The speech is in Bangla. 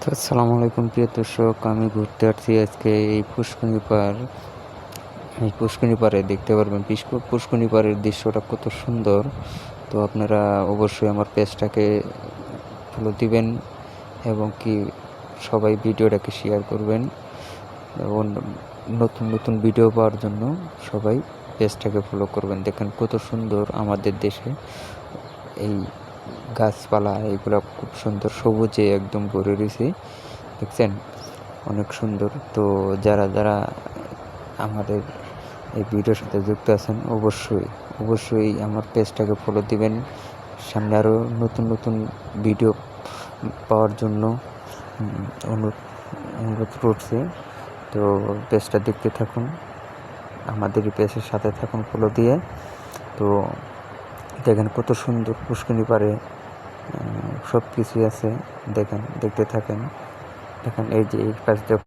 তো আসসালামু আলাইকুম, প্রিয় দর্শক। আমি ঘুরতে আসছি আজকে এই পুষ্করণী পার এই পুষ্করণী পাড়ে দেখতে পারবেন পুষ্ক- পুষ্করণী পাড়ের দৃশ্যটা কত সুন্দর। তো আপনারা অবশ্যই আমার পেজটাকে ফলো দিবেন এবং কি সবাই ভিডিওটাকে শেয়ার করবেন। এবং নতুন নতুন ভিডিও পাওয়ার জন্য সবাই পেজটাকে ফলো করবেন। দেখেন কত সুন্দর আমাদের দেশে এই গাছপালা, এগুলো খুব সুন্দর সবুজে একদম ভরে রয়েছে। দেখছেন? অনেক সুন্দর। তো যারা যারা আমাদের এই ভিডিওর সাথে যুক্ত আছেন, অবশ্যই অবশ্যই আমার পেজটাকে ফলো দিবেন। সামনে আরও নতুন নতুন ভিডিও পাওয়ার জন্য অনুরোধ করছি। তো পেজটা দেখতে থাকুন। আমাদের পেজের সাথে থাকুন ফলো দিয়ে। তো দেখেন কত সুন্দর পুষ্কিনী পারে সব কিছুই আছে। দেখেন, দেখতে থাকেন। দেখেন, এই যে এই পাশ দিয়ে